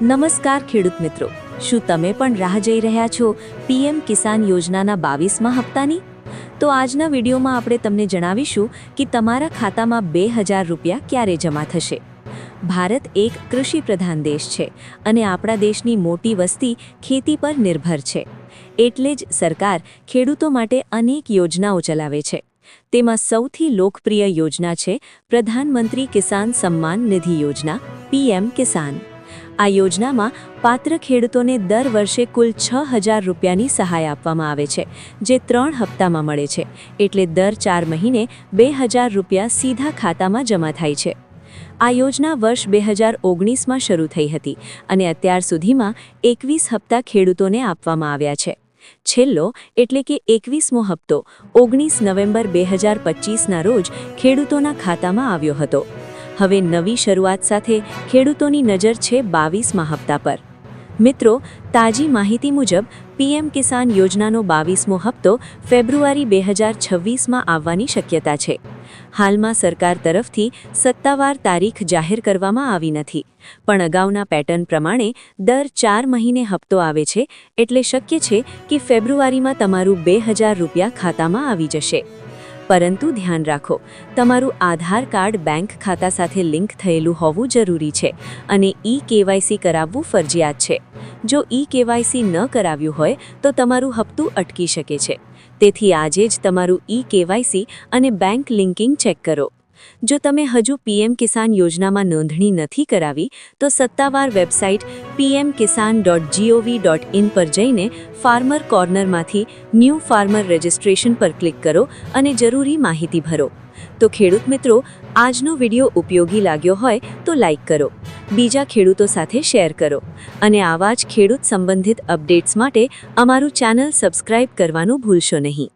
નમસ્કાર ખેડૂત મિત્રો. શું તમે પણ રાહ જોઈ રહ્યા છો પીએમ કિસાન યોજનાના બાવીસમાં હપ્તાની? તો આજના વિડીયોમાં આપણે તમને જણાવીશું કે તમારા ખાતામાં બે હજાર રૂપિયા ક્યારે જમા થશે. ભારત એક કૃષિ પ્રધાન દેશ છે અને આપણા દેશની મોટી વસ્તી ખેતી પર નિર્ભર છે. એટલે જ સરકાર ખેડૂતો માટે અનેક યોજનાઓ ચલાવે છે. તેમાં સૌથી લોકપ્રિય યોજના છે પ્રધાનમંત્રી કિસાન સન્માન નિધિ યોજના, પીએમ કિસાન. આ યોજનામાં પાત્ર ખેડૂતોને દર વર્ષે કુલ છ હજાર રૂપિયાની સહાય આપવામાં આવે છે, જે ત્રણ હપ્તામાં મળે છે. એટલે દર ચાર મહિને બે હજાર રૂપિયા સીધા ખાતામાં જમા થાય છે. આ યોજના વર્ષ બે હજાર ઓગણીસમાં શરૂ થઈ હતી અને અત્યાર સુધીમાં એકવીસ હપ્તા ખેડૂતોને આપવામાં આવ્યા છે. છેલ્લો એટલે કે એકવીસમો હપ્તો ઓગણીસ નવેમ્બર બે હજાર પચીસના રોજ ખેડૂતોના ખાતામાં આવ્યો હતો. હવે નવી શરૂઆત સાથે ખેડૂતોની નજર છે બાવીસમા હપ્તા પર. મિત્રો, તાજી માહિતી મુજબ, પીએમ કિસાન યોજનાનો બાવીસમો હપ્તો ફેબ્રુઆરી બે હજાર છવ્વીસમાં આવવાની શક્યતા છે. હાલમાં સરકાર તરફથી સત્તાવાર તારીખ જાહેર કરવામાં આવી નથી. પણ અગાઉના પેટર્ન પ્રમાણે દર ચાર મહિને હપ્તો આવે છે, એટલે શક્ય છે કે ફેબ્રુઆરીમાં તમારું બે હજાર રૂપિયા ખાતામાં આવી જશે. પરંતુ ધ્યાન રાખો, તમારું આધાર કાર્ડ બેંક ખાતા સાથે લિંક થયેલું હોવું જરૂરી છે અને ઈ કેવાયસી કરાવવું ફરજિયાત છે. જો ઈ કેવાયસી ન કરાવ્યું હોય, તો તમારું હપ્તું અટકી શકે છે. તેથી આજે જ તમારું ઈ કેવાયસી અને બેંક લિંકિંગ ચેક કરો. જો તમે હજુ પીએમ કિસાન યોજનામાં નોંધણી નથી કરાવી, તો સત્તાવાર website PM Kisan dot G O V dot in પર જઈને ફાર્મર કોર્નરમાંથી ન્યૂ ફાર્મર રજિસ્ટ્રેશન પર ક્લિક કરો અને જરૂરી માહિતી ભરો. તો ખેડૂત મિત્રો, આજનો વીડિયો ઉપયોગી લાગ્યો હોય તો લાઈક કરો. બીજા ખેડૂતો સાથે શેર કરો. અને આવા જ ખેડૂત સંબંધિત અપડેટ્સ માટે અમારું ચેનલ સબસ્ક્રાઇબ કરવાનું ભૂલશો નહીં.